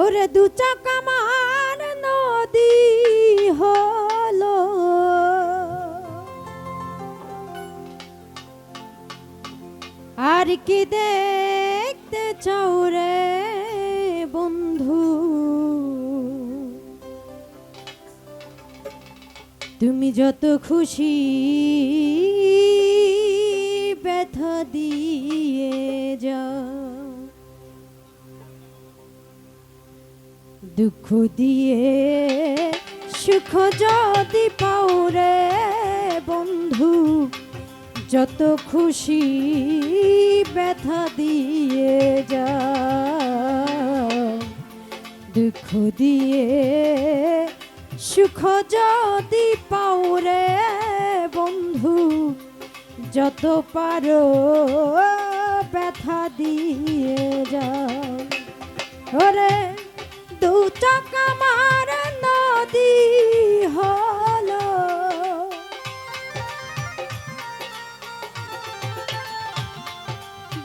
ওরে দু চাকা মার নদী হলো। আর কি দেখতে চাও রে বন্ধু? তুমি যত খুশি ব্যথা দিয়ে যাও। দুঃখ দিয়ে সুখ যদি পাও রে বন্ধু, যত খুশি ব্যথা দিয়ে যা দুঃখ দিয়ে সুখ যদি পাও রে বন্ধু, যত পারো ব্যথা দিয়ে যাও। ওরে দু চাকা মার নদী হলো।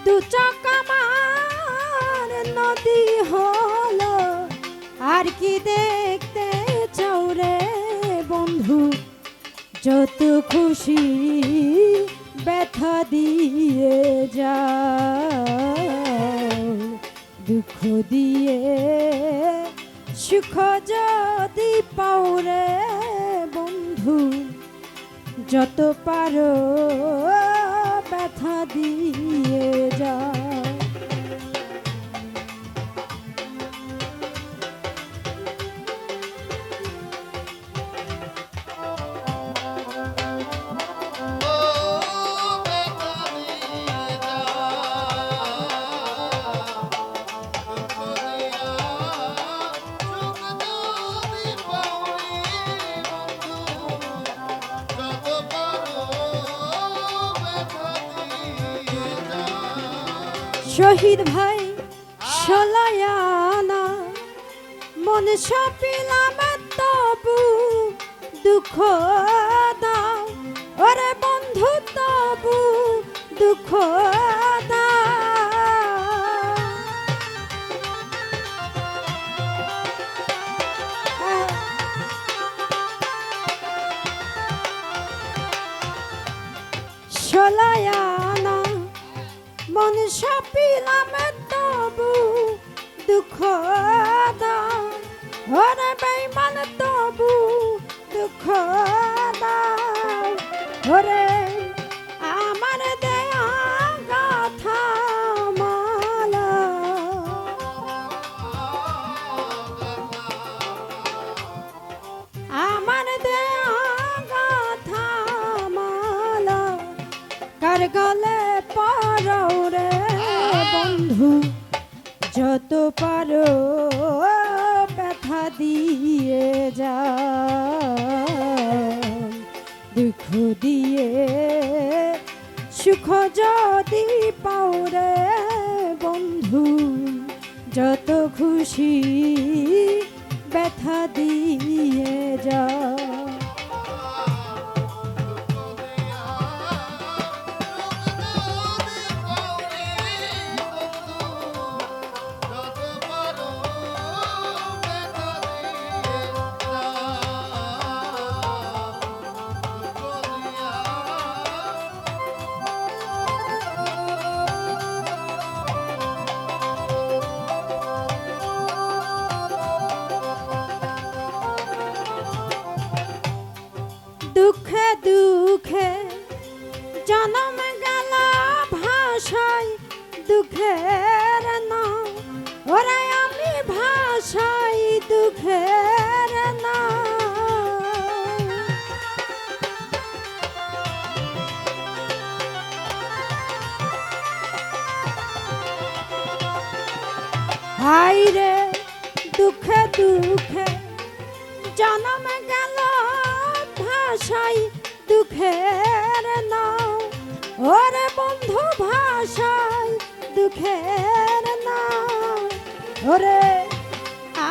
দু চাকা মার নদী হলো। আর কি দেখতে চাও বন্ধু? যত খুশি ব্যথা দিয়ে যা দুঃখ দিয়ে সুখ যদি পাও রে বন্ধু যত পারো ব্যথা দিয়ে যা শহীদ ভাই সলায়ানা মন সপিলাম তবু দুঃখ দাও। ওরে বন্ধু তবু দুঃখ দাও। সলায়ানা মন সাপিলাম তবু দুঃখ দাও ওরে বেইমান তবু দুঃখ ওরে আমার দেয়া গাথা মালা। আমার দেয়া গাথা মালা। পারো রে বন্ধু, যত পারো ব্যথা দিয়ে যা দুঃখ দিয়ে, সুখ যদি পাও রে বন্ধু, যত খুশি ব্যথা দিয়ে দুঃখে দুঃখে জনম গেল ভাষায়। দুঃখের নাম, ওরে আমি ভাষাই দুঃখের নাম। হাই রে, দুঃখে দুঃখে জনম গেল ভাষাই দুঃখের নাও ওরে বন্ধু ভাষাই দুঃখের নাও ওরে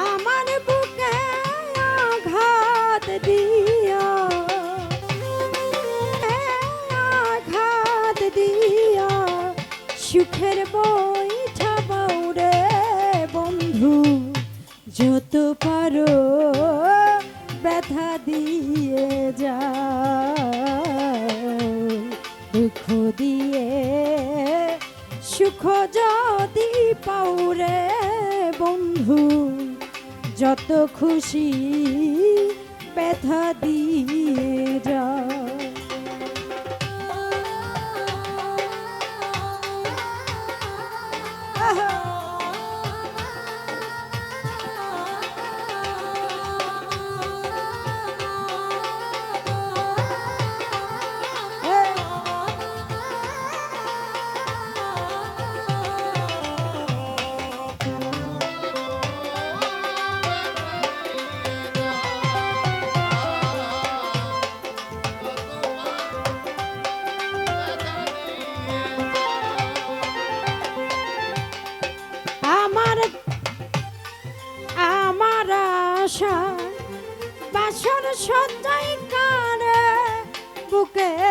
আমার বুকে আঘাত দিও। আঘাত দিও। সুখের বই রে বন্ধু। যত পারো ব্যথা দিয়ে পাউরে বন্ধু যত খুশি ব্যথা দিয়ে যাও। সঞ্জয় কানে বুকে